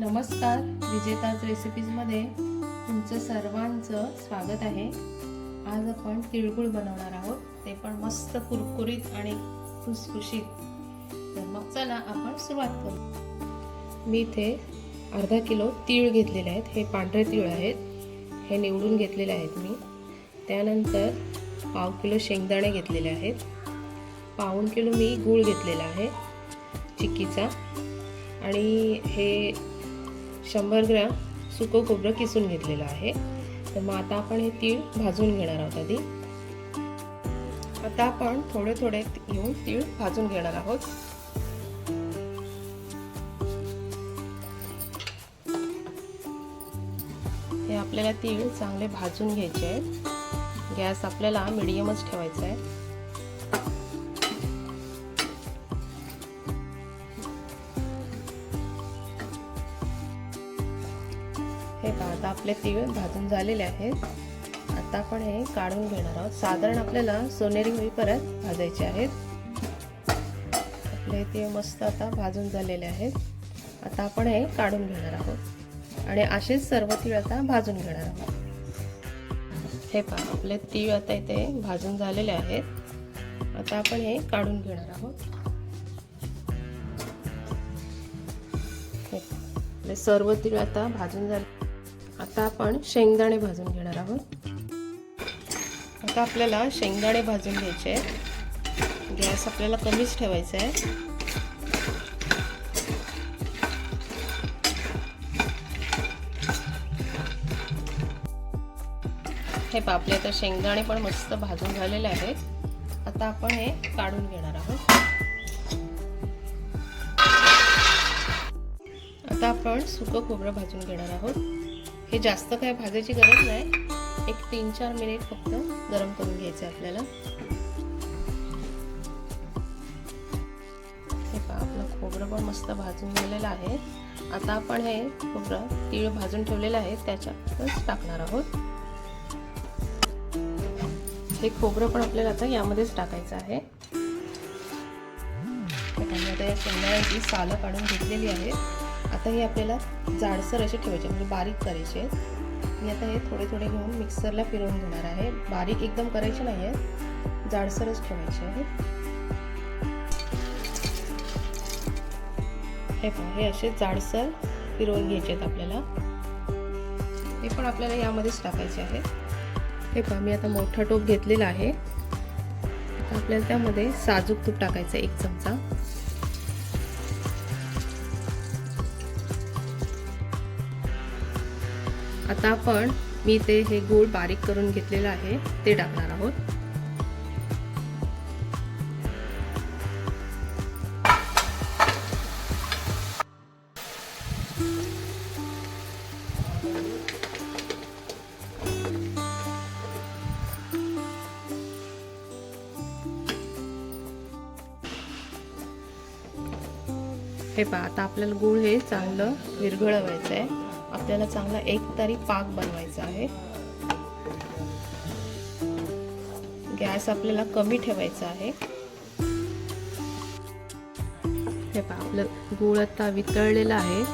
नमस्कार विजेताज रेसिपीजमध्ये तुमचं सर्वांचं स्वागत आहे. आज आपण तिळगुळ बनवणार आहोत. ते पण मस्त कुरकुरीत आणि खुसखुशीत. तर मग चला आपण सुरुवात करू. मी इथे अर्धा किलो तीळ घेतलेले आहेत. हे पांढरे तीळ आहेत. हे निवडून घेतलेले आहेत मी. त्यानंतर पाव किलो शेंगदाणे घेतलेले आहेत. पाऊण किलो मी गूळ घेतलेला आहे. चिक्कीचा. आणि हे शंभर ग्रॅम सुकं खोबरं किसून घेतलेलं आहे. तर मग आता आपण हे तीळ भाजून घेणार आहोत आधी. आता आपण थोडे थोडे घेऊन तीळ भाजून घेणार आहोत. हे आपल्याला तीळ चांगले भाजून घ्यायचे आहेत गॅस आपल्याला मिडियमच ठेवायचा आहे. हे पहा आता आपले तीळ भाजून झालेले आहेत. आता आपण हे काढून घेणार आहोत. साधारण आपल्याला सोनेरी होईपर्यंत भाजायचे आहेत. आपले तीळ मस्त आता भाजून झालेले आहेत. आता आपण हे काढून घेणार आहोत. आणि असेच सर्व तीळ आता भाजून घेणार आहोत. हे पहा आपले तीळ आता इथे भाजून झालेले आहेत. आता आपण हे काढून घेणार आहोत. सर्व तीळ आता भाजून झाले आता आपण शेंगदाणे भाजून घेणार आहोत. आता आपल्याला शेंगदाणे भाजून घ्यायचे गॅस आपल्याला कमीच ठेवायचा आहे. हे पापले आता शेंगदाणे पण मस्त भाजून झालेले आहेत. आता आपण हे काढून घेणार आहोत. आता आपण सुकं खोबरं भाजून घेणार आहोत. हे जास्त काय भाजायची गरज नाही. एक तीन चार मिनिट फक्त गरम करून घ्यायचे आपल्याला. हे पहा आपलं खोबरं पण मस्त भाजून गेलेलं आहे. आता आपण हे खोबरं तीळ भाजून ठेवलेलं आहे त्याच्यातच टाकणार आहोत. हे खोबरं पण आपल्याला आता यामध्येच टाकायचं आहे. त्यामध्ये शेंगदाण्याची सालं काढून घेतलेली आहे. आता हे आपल्याला जाडसर असे ठेवायचे म्हणजे बारीक करायचे मी आता हे थोडे थोडे घेऊन मिक्सरला फिरवून घेणार आहे. बारीक एकदम करायचे नाही आहेत. जाडसरच ठेवायचे आहे हे पहा हे असे जाडसर फिरवून घ्यायचे आहेत आपल्याला. हे पण आपल्याला यामध्येच टाकायचे आहे हे पहा मी आता मोठा टोप घेतलेला आहे. आपल्याला त्यामध्ये साजूक तूप टाकायचं एक चमचा. आता आपण मी ते हे गूळ बारीक करून घेतलेलं आहे ते टाकणार आहोत. हे पहा आता आपल्याला गूळ हे चांगलं विरघळवायचं आहे आपल्याला चांगला एक तरी पाक बनवायचा आहे. गॅस आपल्याला कमी ठेवायचा आहे. हे पहा आपलं गुळ आता वितळलेला आहे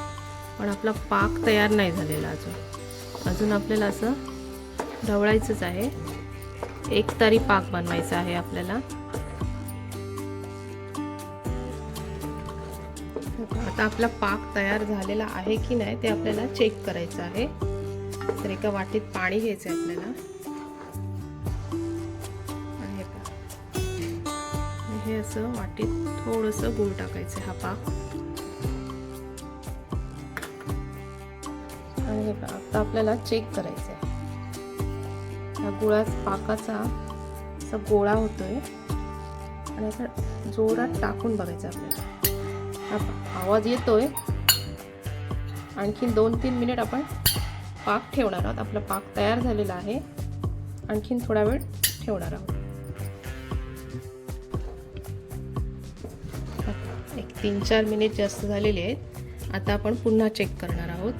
पण आपला पाक तयार नाही झालेला अजून. अजून आपल्याला असं ढवळायचंच आहे. एक तरी पाक बनवायचा आहे आपल्याला. आता आपला पाक तयार झालेला आहे की नाही ते आपल्याला चेक करायचं आहे. तर एका वाटीत पाणी घ्यायचं आहे आपल्याला हे असं वाटीत थोडंसं गूळ टाकायचं हा पाक. आणि हे आता आपल्याला चेक करायचं आहे ह्या गुळा पाकाचा असा गोळा होतोय. आणि असं जोरात टाकून बघायचं आपल्याला. आवाज येतोय. आणखीन दोन तीन मिनिट आपण पाक ठेवणार आहोत. आपला पाक तयार झालेला आहे. आणखीन थोडा वेळ ठेवणार आहोत. एक तीन चार मिनिट जास्त झालेले आहेत. आता आपण पुन्हा चेक करणार आहोत.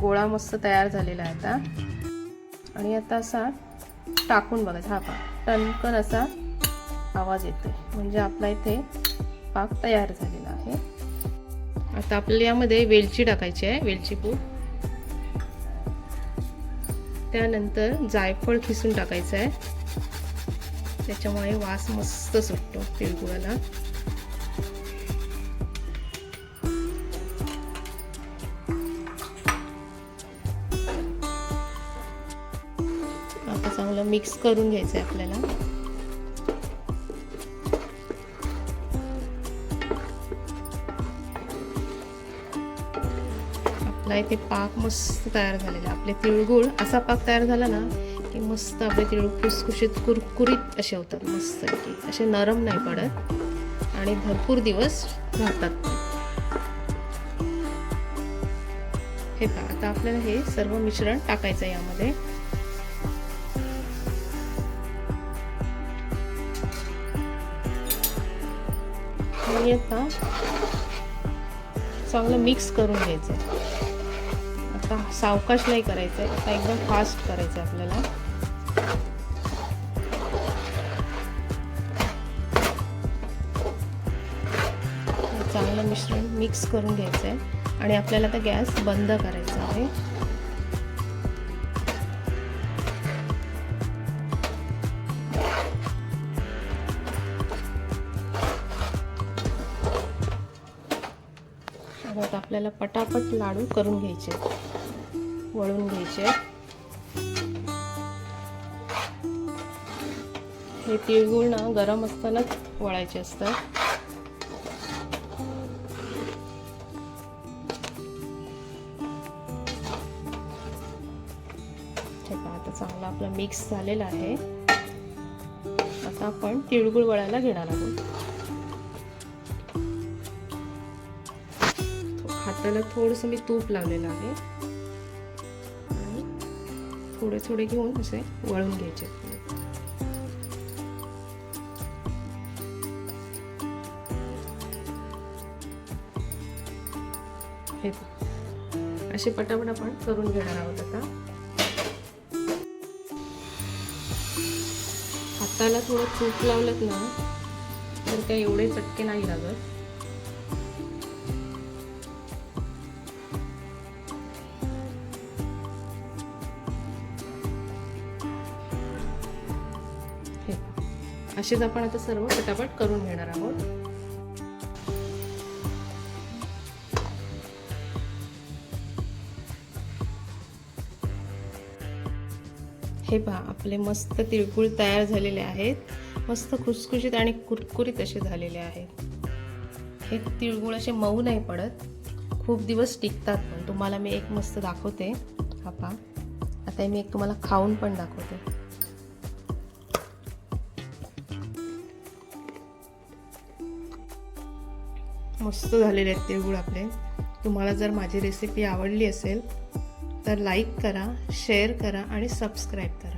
गोळा मस्त तयार झालेला आहे आता. आणि आता असा टाकून बघायचा. हा पा टणकन असा आवाज येतोय. म्हणजे आपला इथे पाक तयार झालेला आहे. आता आपल्याला यामध्ये वेलची टाकायची आहे वेलची पूड. त्यानंतर जायफळ खिसून टाकायचं आहे. त्याच्यामुळे वास मस्त सुटतो तिळगुळाला. चांगलं मिक्स करून घ्यायचं आहे आपल्याला. आपला इथे पाक मस्त तयार झालेला. आपले तिळगुळ असा पाक तयार झाला ना की मस्त आपले तिळगुळ खुसखुशीत कुरकुरीत असे होतात मस्त की असे नरम नाही पडत. आणि भरपूर दिवस राहतात. हे पहा आता आपल्याला हे सर्व मिश्रण टाकायचं यामध्ये. आहेत ना चांगलं मिक्स करून घ्यायचं. आता सावकाश नाही करायचं आहे आता एकदम फास्ट करायचं आहे आपल्याला. चांगलं मिश्रण मिक्स करून घ्यायचं आहे आणि आपल्याला आता गॅस बंद करायचा आहे. आपल्याला पटापट लाडू करून घ्यायचे. वळून घ्यायचे. हे तिळगुळ ना गरम असतानाच वळायचे असतात. आता चांगला आपला मिक्स झालेला आहे. आता आपण तिळगुळ वळायला घेणार आहोत. हाताला थोडंसं मी तूप लावलेलं आहे. आणि थोडे थोडे घेऊन असे वळून घ्यायचे. हे असे पटापट आपण करून घेणार आहोत आता. हाताला थोडं तूप लावलं ना तर काही एवढे चटके नाही लागत. असेच आपण आता सर्व पटापट करून घेणार आहोत. हे पहा आपले मस्त तिळगुळ तयार झालेले आहेत. मस्त खुसखुशीत आणि कुरकुरीत असे झालेले आहेत. हे तिळगुळ असे मऊ नाही पडत. खूप दिवस टिकतात पण. तुम्हाला मी एक मस्त दाखवते. हा पहा. आता मी एक तुम्हाला खाऊन पण दाखवते. मस्त झालेले आहेत तिळगुळ आपले. तुम्हाला जर माझी रेसिपी आवडली असेल तर लाईक करा शेअर करा आणि सबस्क्राईब करा.